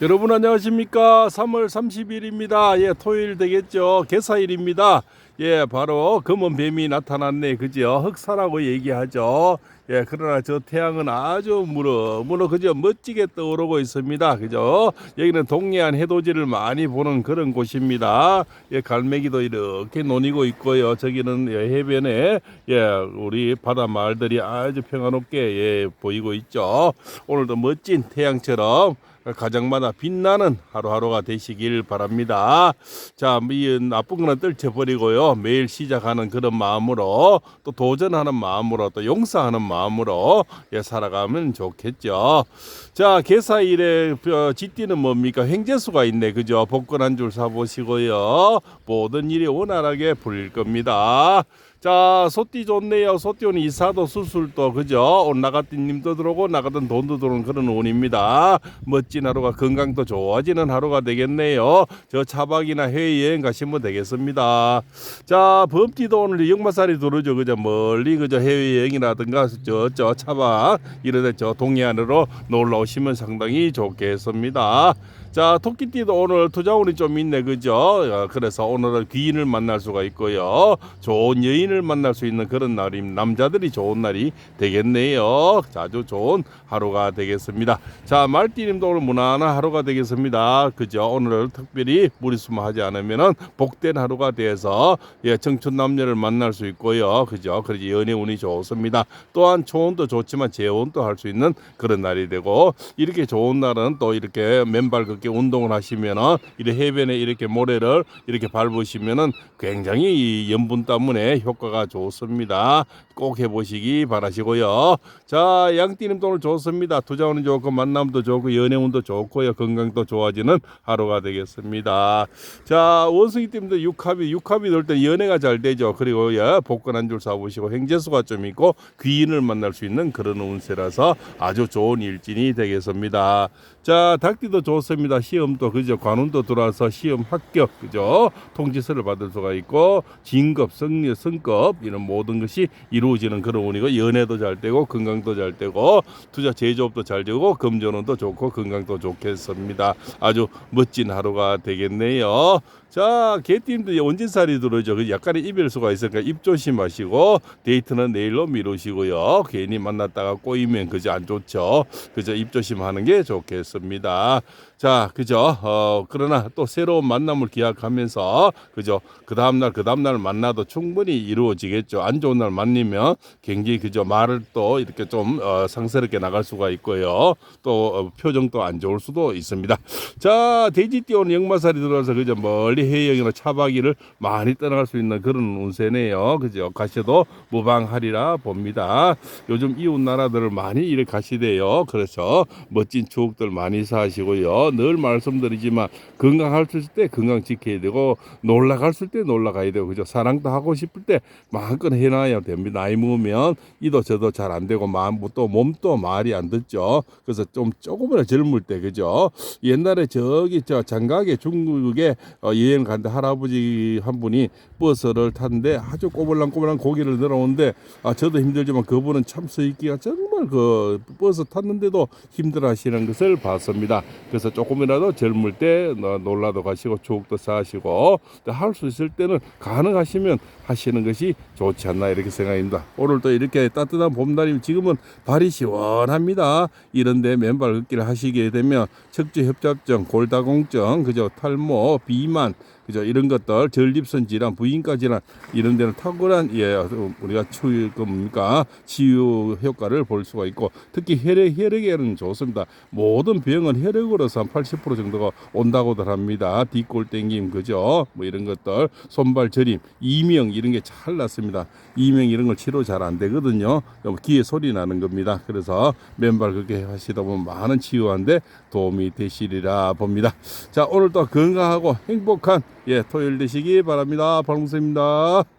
여러분 안녕하십니까? 3월 30일입니다. 예, 토요일 되겠죠. 개사일입니다. 예, 바로 검은 뱀이 나타났네. 그죠? 흑사라고 얘기하죠. 예, 그러나 저 태양은 아주 무러, 그죠? 멋지게 떠오르고 있습니다. 그죠? 여기는 동해안 해돋이를 많이 보는 그런 곳입니다. 예, 갈매기도 이렇게 논이고 있고요. 저기는 예, 해변에, 예, 우리 바다 마을들이 아주 평화롭게, 예, 보이고 있죠. 오늘도 멋진 태양처럼 가정마다 빛나는 하루하루가 되시길 바랍니다. 자, 이 나쁜 거는 떨쳐버리고요. 매일 시작하는 그런 마음으로 또 도전하는 마음으로 또 용서하는 마음으로 예, 살아가면 좋겠죠. 자, 개사일에 어, 지띠는 뭡니까? 횡재수가 있네. 그죠? 복권 한 줄 사보시고요. 모든 일이 원활하게 풀릴 겁니다. 자, 소띠 좋네요. 소띠오는 이사도 수술도 그죠? 오늘 나갔던 님도 들어오고 나갔던 돈도 들어오는 그런 운입니다. 멋진 하루가 건강도 좋아지는 하루가 되겠네요. 저 차박이나 해외여행 가시면 되겠습니다. 자, 범띠도 오늘 역마살이 들어오죠. 그죠? 멀리 그저 해외여행이라든가 저, 저 차박 이런데 저 동해안으로 놀러 오시면 상당히 좋겠습니다. 자, 토끼띠도 오늘 투자운이 좀 있네, 그죠? 어, 그래서 오늘은 귀인을 만날 수가 있고요. 좋은 여인을 만날 수 있는 그런 날이 남자들이 좋은 날이 되겠네요. 자, 아주 좋은 하루가 되겠습니다. 자, 말띠님도 오늘 무난한 하루가 되겠습니다. 그죠? 오늘 특별히 무리수마하지 않으면은 복된 하루가 돼서 예, 청춘 남녀를 만날 수 있고요. 그죠? 그래서 연애 운이 좋습니다. 또한 초혼도 좋지만 재혼도 할 수 있는 그런 날이 되고 이렇게 좋은 날은 또 이렇게 맨발 걷기 운동을 하시면은 이렇게 해변에 이렇게 모래를 이렇게 밟으시면은 굉장히 이 염분 때문에 효과가 좋습니다. 꼭 해보시기 바라시고요. 자, 양띠님도 오늘 좋습니다. 투자운이 좋고 만남도 좋고 연애운도 좋고요. 건강도 좋아지는 하루가 되겠습니다. 자, 원숭이띠님도 육합이 육합이 될 때 연애가 잘 되죠. 그리고 예, 복권 한 줄 사보시고 행재수가 좀 있고 귀인을 만날 수 있는 그런 운세라서 아주 좋은 일진이 되겠습니다. 자, 닭띠도 좋습니다. 시험도 그죠. 관운도 들어와서 시험 합격 그죠. 통지서를 받을 수가 있고 진급, 승리, 승급 이런 모든 것이 이루어지는 그런 운이고 연애도 잘 되고 건강도 잘 되고 투자 제조업도 잘 되고 금전운도 좋고 건강도 좋겠습니다. 아주 멋진 하루가 되겠네요. 자, 개띠님도 원진살이 들어오죠. 그 약간의 이별수가 있으니까 입 조심하시고 데이트는 내일로 미루시고요. 괜히 만났다가 꼬이면 그저 안 좋죠. 그저 입 조심하는 게 좋겠습니다. 자, 그죠? 어, 그러나 또 새로운 만남을 기약하면서 그죠? 그 다음 날, 그 다음 날 만나도 충분히 이루어지겠죠. 안 좋은 날 만나면 굉장히 그죠? 말을 또 이렇게 좀 어, 상스럽게 나갈 수가 있고요. 또 어, 표정도 안 좋을 수도 있습니다. 자, 돼지띠 오는 역마살이 들어와서 그죠? 멀리 해역이나 차박이를 많이 떠나갈 수 있는 그런 운세네요. 그죠? 가셔도 무방하리라 봅니다. 요즘 이웃 나라들을 많이 이렇게 가시대요. 그래서 멋진 추억들 많이 사시고요. 늘 말씀드리지만 건강할 때 건강 지켜야 되고 놀러 갔을 때 놀러 가야 되고 그죠? 사랑도 하고 싶을 때 마음껏 해놔야 됩니다. 나이 먹으면 이도 저도 잘 안 되고 마음 또 몸도 말이 안 듣죠. 그래서 좀 조금이나 젊을 때 그죠? 옛날에 저기 저 장각에 중국에 어, 여행 갔는데 할아버지 한 분이 버스를 탔는데 아주 꼬불랑꼬불랑 고개를 들어오는데 아 저도 힘들지만 그분은 참 서있기가 정말 그 버스 탔는데도 힘들어 하시는 것을 봤습니다. 그래서 조금 이라도 젊을 때 어, 놀라도 가시고 추억도 쌓으시고 할 수 있을 때는 가능하시면 하시는 것이 좋지 않나 이렇게 생각합니다. 오늘도 이렇게 따뜻한 봄날이면 지금은 발이 시원합니다. 이런데 맨발 걷기를 하시게 되면 척추 협잡증, 골다공증, 그저 탈모, 비만 그죠 이런 것들 전립선 질환, 부인과 질환 이런 데는 탁월한 예 우리가 치유 겁니까 치유 효과를 볼 수가 있고 특히 혈액 혈액에는 좋습니다. 모든 병은 혈액으로서 한80% 정도가 온다고들 합니다. 뒷골 땡김 그죠 뭐 이런 것들 손발 저림, 이명 이런 게 잘 났습니다. 이명 이런 걸 치료 잘 안 되거든요. 귀에 소리 나는 겁니다. 그래서 맨발 그렇게 하시다 보면 많은 치유한데 도움이 되시리라 봅니다. 자 오늘도 건강하고 행복한 예 토요일 되시기 바랍니다. 박무수입니다.